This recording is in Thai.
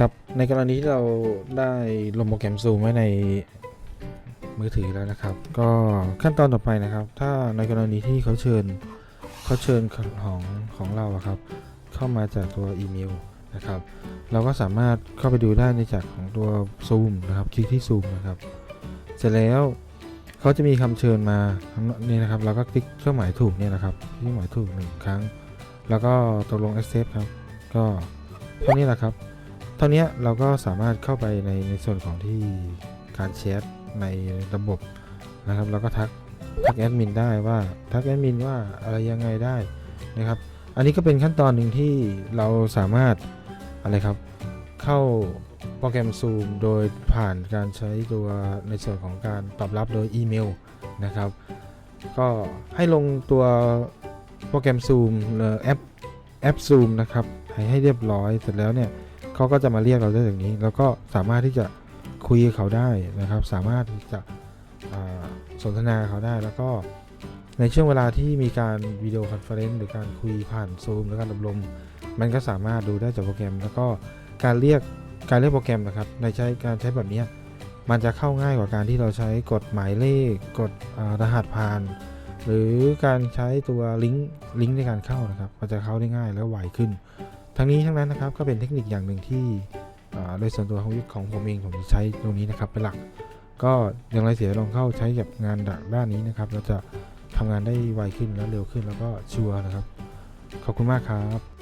ครับ ในกรณีที่เราได้ลงโปรแกรมซูมไว้ในมือถือแล้วนะครับ ก็ขั้นตอนต่อไปนะครับ ถ้าในกรณีที่เขาเชิญเขาเชิญของของเราครับ เข้ามาจากตัวอีเมลนะครับ เราก็สามารถเข้าไปดูได้ในจากของตัวซูมนะครับ คลิกที่ซูมนะครับ เสร็จแล้วเขาจะมีคำเชิญมานี่นะครับ เราก็คลิกเครื่องหมายถูกเนี่ยนะครับเครื่องหมายถูกหนึ่งครั้ง แล้วก็ตกลง accept ครับ ก็เท่านี้แหละครับ เท่านี้เราก็สามารถเข้าไปในในส่วนของที่การแชทในระบบนะครับแล้วก็ทักทักแอดมินได้ว่าทักแอดมินว่าอะไรยังไงได้นะครับ อันนี้ก็เป็นขั้นตอนหนึ่งที่เราสามารถอะไรครับเข้าโปรแกรม Zoom โดยผ่านการใช้ตัวในส่วนของการตอบรับโดยอีเมลนะครับ ก็ให้ลงตัวโปรแกรม Zoom หรือแอปแอป Zoom นะครับให้ให้เรียบร้อยเสร็จแล้วเนี่ย เขาก็จะมาเรียกเราได้อย่างนี้ แล้วก็สามารถที่จะคุยเขาได้นะครับ สามารถที่จะสนทนาเขาได้แล้วก็ในช่วงเวลาที่มีการวิดีโอคอนเฟอเรนซ์หรือการคุยผ่าน Zoom หรือการอบรม มันก็สามารถดูได้จากโปรแกรม แล้วก็การเรียกการเรียกโปรแกรมนะครับในใช้การใช้แบบนี้มันจะเข้าง่ายกว่าการที่เราใช้กดหมายเลขกดรหัสผ่าน หรือการใช้ตัวลิงก์ลิงก์ในการเข้านะครับก็จะเข้าได้ง่ายและไวขึ้น ทั้งนี้ทั้งนั้นนะครับก็เป็นเทคนิคอย่างหนึ่งที่โดยส่วนตัวของของผมเองผมจะใช้ตรงนี้นะครับเป็นหลัก ก็อย่างไรเสียลองเข้าใช้กับงานด้านนี้นะครับเราจะทำงานได้ไวขึ้นและเร็วขึ้นแล้วก็ชัวร์นะครับ ขอบคุณมากครับ